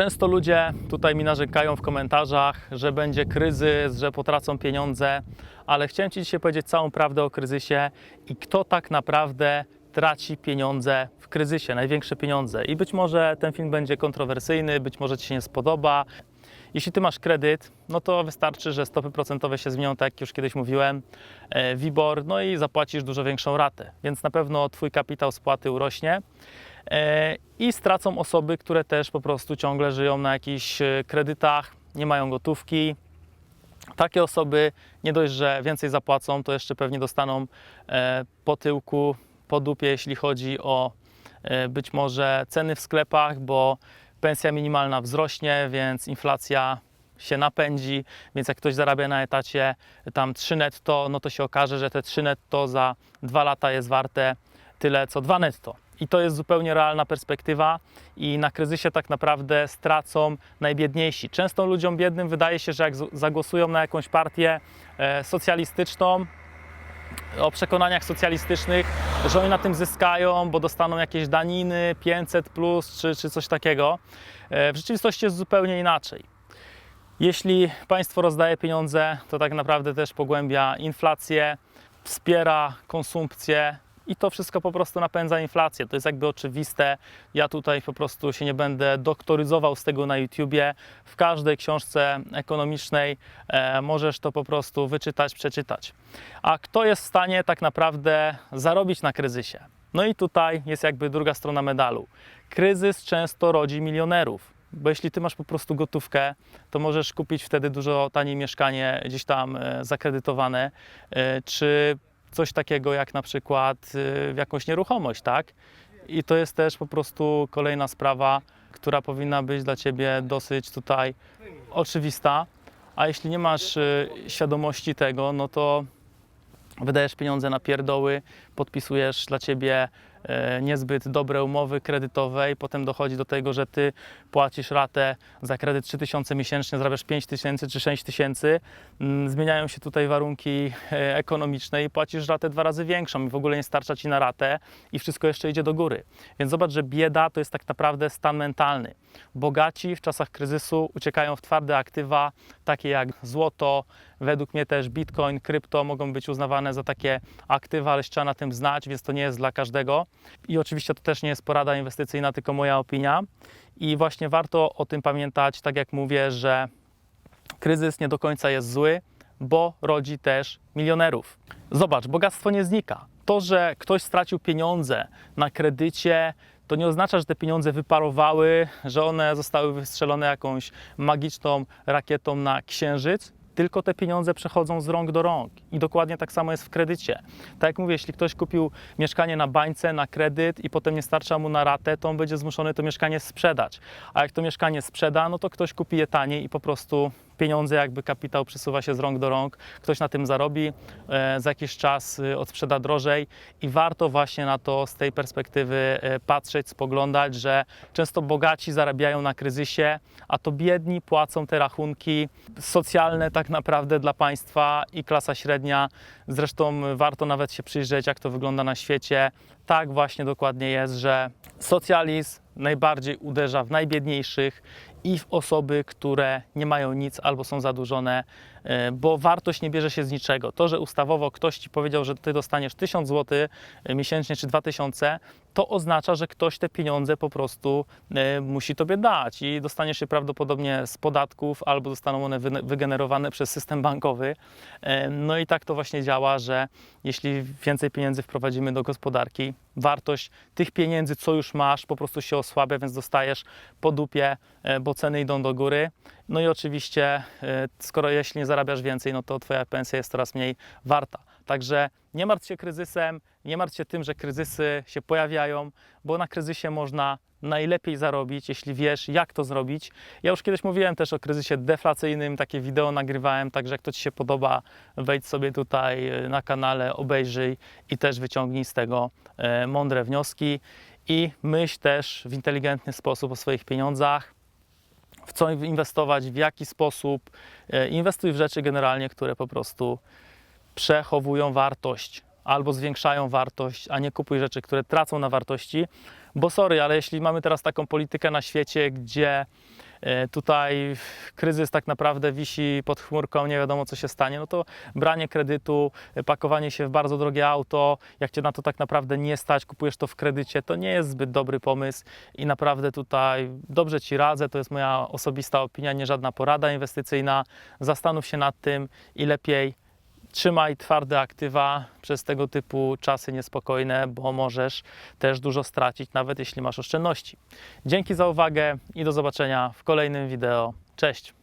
Często ludzie tutaj mi narzekają w komentarzach, że będzie kryzys, że potracą pieniądze, ale chciałem Ci dzisiaj powiedzieć całą prawdę o kryzysie i kto tak naprawdę traci pieniądze w kryzysie, największe pieniądze. I być może ten film będzie kontrowersyjny, być może Ci się nie spodoba. Jeśli Ty masz kredyt, no to wystarczy, że stopy procentowe się zmienią, tak jak już kiedyś mówiłem, e, WIBOR, no i zapłacisz dużo większą ratę, więc na pewno Twój kapitał spłaty urośnie. E, I stracą osoby, które też po prostu ciągle żyją na jakichś e, kredytach, nie mają gotówki. Takie osoby nie dość, że więcej zapłacą, to jeszcze pewnie dostaną e, po tyłku, po dupie, jeśli chodzi o być może ceny w sklepach, bo pensja minimalna wzrośnie, więc inflacja się napędzi, więc jak ktoś zarabia na etacie tam 3 netto, no to się okaże, że te 3 netto za 2 lata jest warte tyle co 2 netto. I to jest zupełnie realna perspektywa i na kryzysie tak naprawdę stracą najbiedniejsi. Często ludziom biednym wydaje się, że jak zagłosują na jakąś partię e, socjalistyczną, o przekonaniach socjalistycznych, że oni na tym zyskają, bo dostaną jakieś daniny, 500 plus czy, czy coś takiego. E, W rzeczywistości jest zupełnie inaczej. Jeśli państwo rozdaje pieniądze, to tak naprawdę też pogłębia inflację, wspiera konsumpcję i to wszystko po prostu napędza inflację. To jest jakby oczywiste. Ja tutaj po prostu się nie będę doktoryzował z tego na YouTubie. W każdej książce ekonomicznej e, możesz to po prostu wyczytać, przeczytać. A kto jest w stanie tak naprawdę zarobić na kryzysie? No i tutaj jest jakby druga strona medalu. Kryzys często rodzi milionerów. Bo jeśli ty masz po prostu gotówkę, to możesz kupić wtedy dużo taniej mieszkanie gdzieś tam e, zakredytowane, e, czy coś takiego jak na przykład e, jakąś nieruchomość, tak? I to jest też po prostu kolejna sprawa, która powinna być dla ciebie dosyć tutaj oczywista. A jeśli nie masz e, świadomości tego, no to wydajesz pieniądze na pierdoły, podpisujesz dla ciebie niezbyt dobre umowy kredytowe i potem dochodzi do tego, że ty płacisz ratę za kredyt 3000 miesięcznie, zarabiasz 5000 czy 6000, mm, zmieniają się tutaj warunki e, ekonomiczne i płacisz ratę dwa razy większą i w ogóle nie starcza ci na ratę i wszystko jeszcze idzie do góry. Więc zobacz, że bieda to jest tak naprawdę stan mentalny. Bogaci w czasach kryzysu uciekają w twarde aktywa, takie jak złoto, według mnie też bitcoin, krypto mogą być uznawane za takie aktywa, ale trzeba na tym znać, więc to nie jest dla każdego. I oczywiście to też nie jest porada inwestycyjna, tylko moja opinia. I właśnie warto o tym pamiętać, tak jak mówię, że kryzys nie do końca jest zły, bo rodzi też milionerów. Zobacz, bogactwo nie znika. To, że ktoś stracił pieniądze na kredycie, to nie oznacza, że te pieniądze wyparowały, że one zostały wystrzelone jakąś magiczną rakietą na księżyc, tylko te pieniądze przechodzą z rąk do rąk. I dokładnie tak samo jest w kredycie. Tak jak mówię, jeśli ktoś kupił mieszkanie na bańce, na kredyt i potem nie starcza mu na ratę, to on będzie zmuszony to mieszkanie sprzedać. A jak to mieszkanie sprzeda, no to ktoś kupi je taniej i po prostu pieniądze, jakby kapitał przesuwa się z rąk do rąk, ktoś na tym zarobi, e, za jakiś czas e, odsprzeda drożej i warto właśnie na to z tej perspektywy e, patrzeć, spoglądać, że często bogaci zarabiają na kryzysie, a to biedni płacą te rachunki socjalne tak naprawdę dla państwa i klasa średnia. Zresztą warto nawet się przyjrzeć, jak to wygląda na świecie. Tak właśnie dokładnie jest, że socjalizm najbardziej uderza w najbiedniejszych i w osoby, które nie mają nic albo są zadłużone, e, bo wartość nie bierze się z niczego. To, że ustawowo ktoś ci powiedział, że ty dostaniesz 1000 zł miesięcznie czy 2000, to oznacza, że ktoś te pieniądze po prostu e, musi tobie dać i dostaniesz je prawdopodobnie z podatków albo zostaną one wy- wygenerowane przez system bankowy. E, No i tak to właśnie działa, że jeśli więcej pieniędzy wprowadzimy do gospodarki, wartość tych pieniędzy, co już masz, po prostu się osłabia, więc dostajesz po dupie, e, bo ceny idą do góry. No i oczywiście, e, skoro jeśli nie zarabiasz więcej, no to twoja pensja jest coraz mniej warta. Także nie martw się kryzysem, nie martw się tym, że kryzysy się pojawiają, bo na kryzysie można najlepiej zarobić, jeśli wiesz, jak to zrobić. Ja już kiedyś mówiłem też o kryzysie deflacyjnym, takie wideo nagrywałem, także jak to Ci się podoba, wejdź sobie tutaj e, na kanale, obejrzyj i też wyciągnij z tego e, mądre wnioski i myśl też w inteligentny sposób o swoich pieniądzach, w co inwestować, w jaki sposób. E, Inwestuj w rzeczy generalnie, które po prostu przechowują wartość albo zwiększają wartość, a nie kupuj rzeczy, które tracą na wartości. Bo sorry, ale jeśli mamy teraz taką politykę na świecie, gdzie tutaj kryzys tak naprawdę wisi pod chmurką, nie wiadomo co się stanie, no to branie kredytu, e, pakowanie się w bardzo drogie auto, jak cię na to tak naprawdę nie stać, kupujesz to w kredycie, to nie jest zbyt dobry pomysł i naprawdę tutaj dobrze ci radzę, to jest moja osobista opinia, nie żadna porada inwestycyjna. Zastanów się nad tym i lepiej trzymaj twarde aktywa przez tego typu czasy niespokojne, bo możesz też dużo stracić, nawet jeśli masz oszczędności. Dzięki za uwagę i do zobaczenia w kolejnym wideo. Cześć!